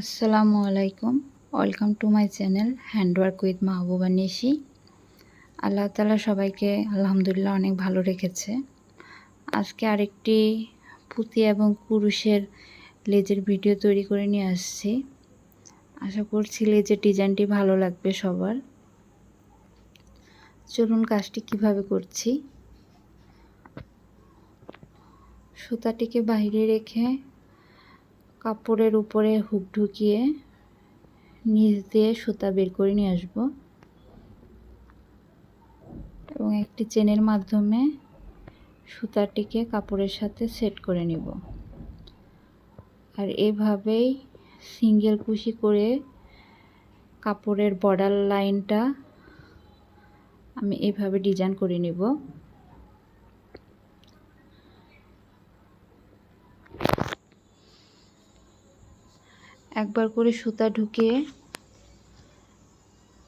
আসসালামু আলাইকুম। Welcome to my channel handwork with Mahbuba Nishi আল্লাহ তালা সবাইকে আলহামদুলিল্লাহ অনেক ভালো রেখেছে। আজকে আরেকটি পুঁতি এবং পুরুষের লেজের ভিডিও তৈরি করে নিয়ে আসছি। আশা করছি লেজের ডিজাইনটি ভালো লাগবে সবার। চলুন কাজটি কীভাবে করছি। সুতাটিকে বাইরে রেখে কাপড়ের উপরে হুক ঢুকিয়ে নিচ দিয়ে সুতা বের করে নিয়ে আসব। এবং একটি চেনের মাধ্যমে সুতাটিকে কাপড়ের সাথে সেট করে নিব। আর এভাবেই সিঙ্গেল কুশি করে কাপড়ের বর্ডার লাইনটা আমি এভাবে ডিজাইন করে নিব। একবার করে সুতা ঢুকিয়ে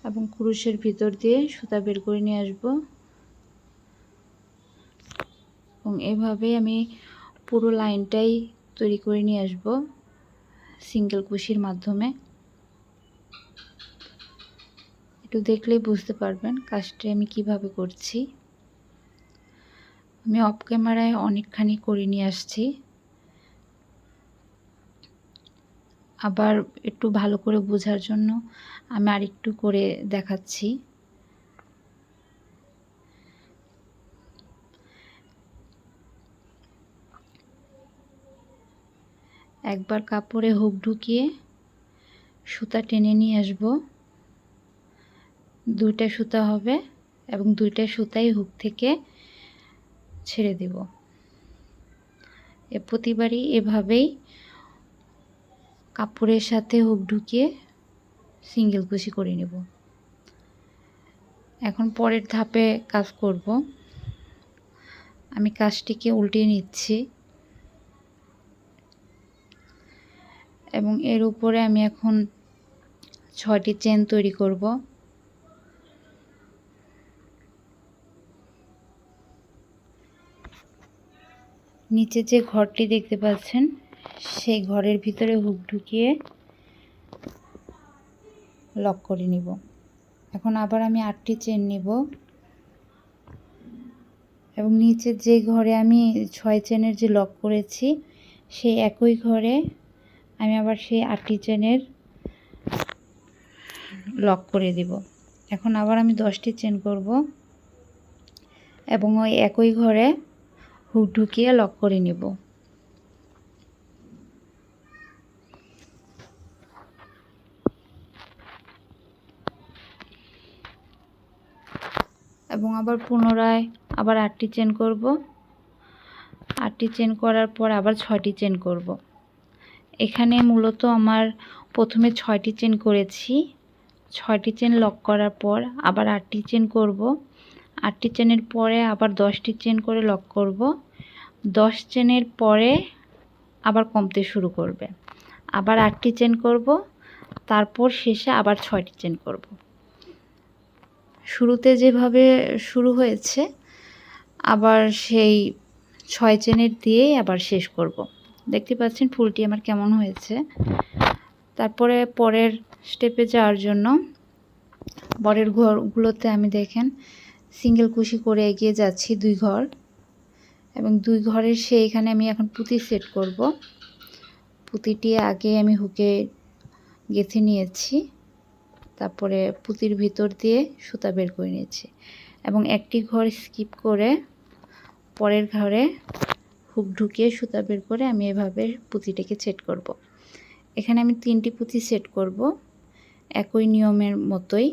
এবং কুরুশের ভিতর দিয়ে সুতা বের করে নিয়ে আসব। এবং এভাবেই আমি পুরো লাইনটাই তৈরি করে নিয়ে আসব সিঙ্গেল কুশির মাধ্যমে। একটু দেখলেই বুঝতে পারবেন কাজটি আমি কীভাবে করছি। আমি অফ ক্যামেরায় অনেকখানি করে নিয়ে আসছি। আবার একটু ভালো করে বোঝার জন্য আমি আরেকটু করে দেখাচ্ছি। একবার কাপড়ে হুক ঢুকিয়ে সুতা টেনে নিয়ে আসব। দুইটা সুতা হবে এবং দুইটা সুতাই হুক থেকে ছেড়ে দেব। এ প্রতিবারই এভাবেই কাপড়ের সাথে হুক ঢুকিয়ে সিঙ্গেল কুশি করে নেব। এখন পরের ধাপে কাজ করব। আমি কাজটিকে উল্টিয়ে নিচ্ছি। এবং এর উপরে আমি এখন ছয়টি চেন তৈরি করব। নিচে যে ঘরটি দেখতে পাচ্ছেন সেই ঘরের ভিতরে হুক ঢুকিয়ে লক করে নিব। এখন আবার আমি আটটি চেন নিব। এবং নিচে যে ঘরে আমি ছয় চেনের যে লক করেছি, সেই একই ঘরে আমি আবার সেই আটটি চেনের লক করে দিব। এখন আবার আমি দশটি চেন করব এবং ওই একই ঘরে হুক ঢুকিয়ে লক করে নিব। এবং আবার পুনরায় আবার আটটি চেন করব। আটটি চেন করার পর আবার ছয়টি চেন করব। এখানে মূলত আমার প্রথমে ছয়টি চেন করেছি। ছয়টি চেন লক করার পর আবার আটটি চেন করব। আটটি চেনের পরে আবার দশটি চেন করে লক করব। দশ চেনের পরে আবার কমতে শুরু করবে। আবার আটটি চেন করব। তারপর শেষে আবার ছয়টি চেন করব। শুরুতে যেভাবে শুরু হয়েছে, আবার সেই ছয় চেনের দিয়েই আবার শেষ করব। দেখতে পাচ্ছেন ফুলটি আমার কেমন হয়েছে। তারপরে পরের স্টেপে যাওয়ার জন্য বরের ঘরগুলোতে আমি দেখেন সিঙ্গেল কুশি করে এগিয়ে যাচ্ছি দুই ঘর এবং দুই ঘরের সেইখানে আমি এখন পুঁতি সেট করব। পুঁতিটি আগে আমি হুকে গেঁথে নিয়েছি। তারপরে পুঁতির ভিতর দিয়ে সুতা বের করে নিয়েছি এবং একটি ঘর স্কিপ করে পরের ঘরে হুক ঢুকিয়ে সুতা বের করে আমি এভাবে পুঁতিটাকে সেট করব। এখানে আমি তিনটি পুঁতি সেট করব, একই নিয়মের মতোই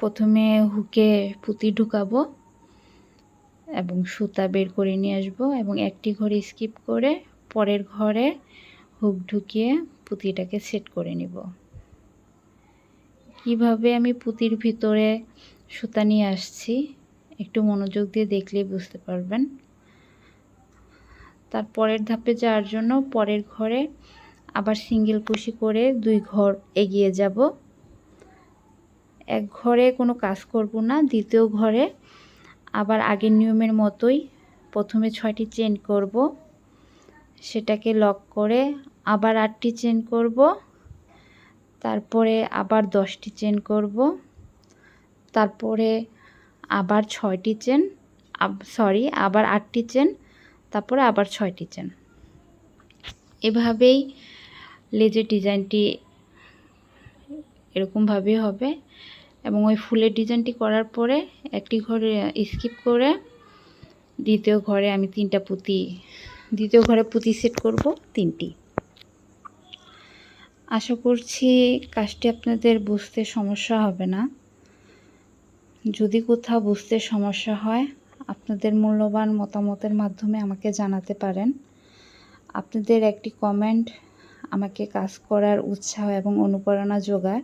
প্রথমে হুকে পুঁতি ঢুকাবো এবং সুতা বের করে নিয়ে আসব এবং একটি ঘরে স্কিপ করে পরের ঘরে হুক ঢুকিয়ে পুঁতিটাকে সেট করে নিব। কীভাবে আমি পুঁতির ভিতরে সুতা নিয়ে আসছি, একটু মনোযোগ দিয়ে দেখলেই বুঝতে পারবেন। তার পরের ধাপে যাওয়ার জন্য পরের ঘরে আবার সিঙ্গেল কুশি করে দুই ঘর এগিয়ে যাব। এক ঘরে কোনো কাজ করব না, দ্বিতীয় ঘরে আবার আগের নিয়মের মতোই প্রথমে ছয়টি চেন করব। সেটাকে লক করে আবার আটটি চেন করব। তারপরে আবার দশটি চেন করব। তারপরে আবার ছয়টি চেন সরি আবার আটটি চেন তারপরে আবার ছয়টি চেন এভাবেই লেজের ডিজাইনটি এরকমভাবেই হবে এবং ওই ফুলের ডিজাইনটি করার পরে একটি ঘরে স্কিপ করে দ্বিতীয় ঘরে আমি তিনটা পুঁতি, দ্বিতীয় ঘরে পুঁতি সেট করব তিনটি। আশা করছি কাজটি আপনাদের বুঝতে সমস্যা হবে না। যদি কোথাও বুঝতে সমস্যা হয়, আপনাদের মূল্যবান মতামতের মাধ্যমে আমাকে জানাতে পারেন। আপনাদের একটি কমেন্ট আমাকে কাজ করার উৎসাহ এবং অনুপ্রেরণা যোগায়।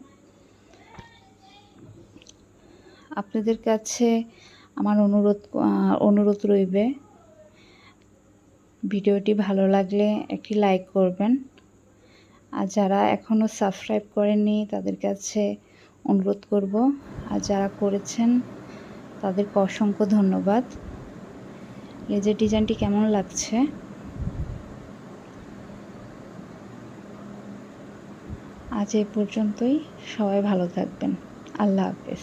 আপনাদের কাছে আমার অনুরোধ অনুরোধ রইবে, ভিডিওটি ভালো লাগলে একটি লাইক করবেন। আর যারা এখনও সাবস্ক্রাইব করেননি, তাদের কাছে অনুরোধ করব। আর যারা করেছেন, তাদেরকে অসংখ্য ধন্যবাদ। লেজের ডিজাইনটি কেমন লাগছে? আজ এ পর্যন্তই। সবাই ভালো থাকবেন। আল্লাহ হাফেজ।